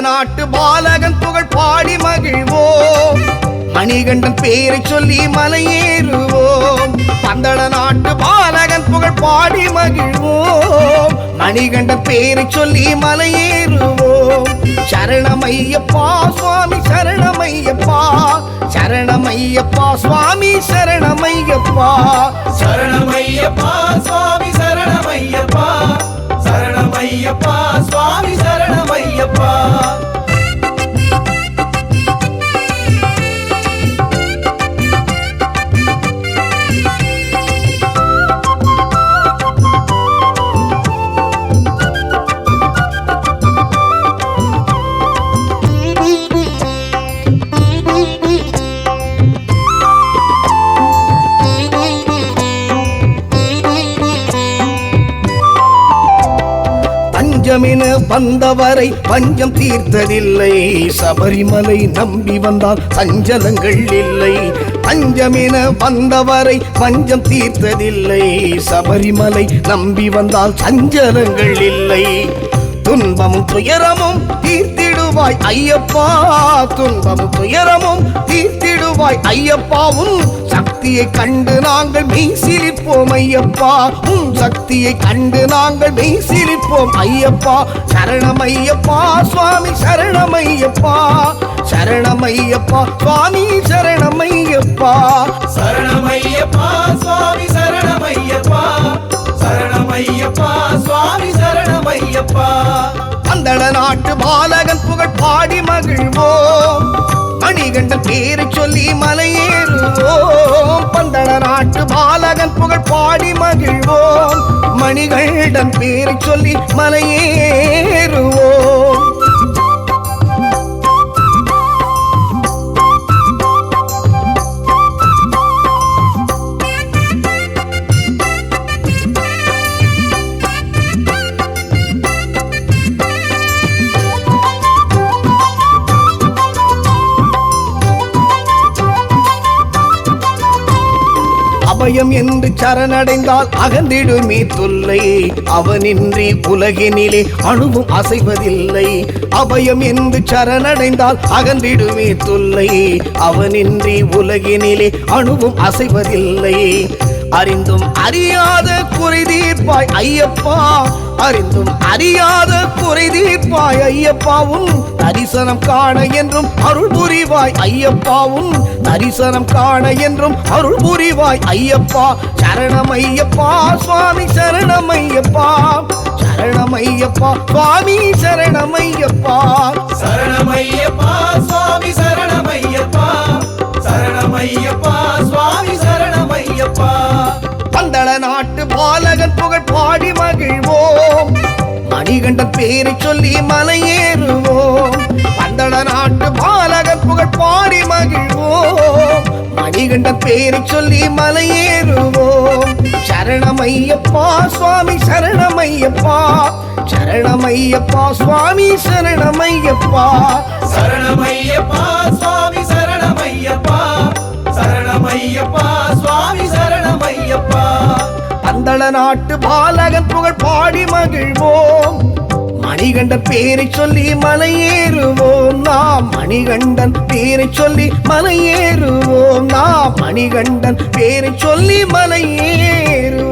நாட்டு பாலகன் புகழ் பாடி மகிழ்வோம். மணிகண்டன் பேரை சொல்லி மலையேறுவோம். பந்தள நாட்டு பாலகன் புகழ் பாடி மகிழ்வோம். மணிகண்டன் பேரை சொல்லி மலையேறுவோம். சரணமையப்பா சுவாமி சரணமையப்பா. சரணமையப்பா சுவாமி சரணமையப்பா. சரணமையப்பா சுவாமி சரணமையப்பா. சரணமையப்பா சுவாமி சரண ஐயப்பா. பஞ்சமென வந்தவரை பஞ்சம் தீர்த்ததில்லை. சபரிமலை நம்பி வந்தால் சஞ்சலங்கள் இல்லை. பஞ்சமென வந்தவரை பஞ்சம் தீர்த்ததில்லை. சபரிமலை நம்பி வந்தால் சஞ்சலங்கள் இல்லை. துன்பமும் துயரமும் தீர்த்திடுவாய் ஐயப்பா. துன்பமும் துயரமும் தீர்த்திடுவாய் ஐயப்பா. உன் சக்தியை கண்டு நாங்கள் மெய் சிரிப்போம் ஐயப்பா. உன் சக்தியை கண்டு நாங்கள் மெய் சிரிப்போம் ஐயப்பா. சரணமையப்பா சுவாமி சரணமையப்பா. சரணமையப்பா சுவாமி சரணமையப்பா. சரணமையப்பா சுவாமி சரணமையப்பா. சரணமையப்பா சுவாமி அப்பா பந்தள நாட்டு பாலகன் புகழ் பாடி மகிழ்வோம் மணிகண்டன் பேரை சொல்லி மலையேறுவோம். பந்தள நாட்டு பாலகன் புகழ் பாடி மகிழ்வோம். மணிகண்டன் பேரை சொல்லி மலையேறுவோம். அபயம் என்று சரணடைந்தால் அகந்திடுமே தொல்லை அவனின்றி உலகினிலே அணுவும் அசைவதில்லை. அபயம் என்று சரணடைந்தால் அகந்திடுமே தொல்லை அவனின்றி உலகினிலே அணுவும் அசைவதில்லை. அறிந்தும் அறியாத குறை தீர்ப்பாய் ஐயப்பா. அறிந்தும் அறியாத குறை தீர்ப்பாய் ஐயப்பாவும் தரிசனம் காண என்றும் அருள் புரிவாய் ஐயப்பாவும் தரிசனம் காண என்றும் அருள் புரிவாய் ஐயப்பா. சரணமையப்பா சுவாமி சரணமையப்பா. சரணமையப்பா சுவாமி சரணமையப்பா. சரணமையப்பா சுவாமி சரணமையப்பா. சரணம் ஐயப்பா கண்ட பேரை சொல்லி மலையேறுவோம். பந்தள நாட்டு பாலகன் புகழ் பாடி மகிழ்வோம். மணிகண்ட பேரை சொல்லி மலையேறுவோம். சரணமையப்பா சுவாமி சரணமையப்பா. சரணமையப்பா சுவாமி சரணமையப்பா. சரணமையப்பா சுவாமி சரணமையப்பா. சரணமையப்பா சுவாமி சரணமையப்பா. பந்தள நாட்டு பாலகன் புகழ் பாடி மகிழ்வோம். மணிகண்டன் பேரை சொல்லி மலையேறுவோம். நாம் மணிகண்டன் பேரை சொல்லி மலையேறுவோம். நாம் மணிகண்டன் பேரை சொல்லி மலையேறுவோம்.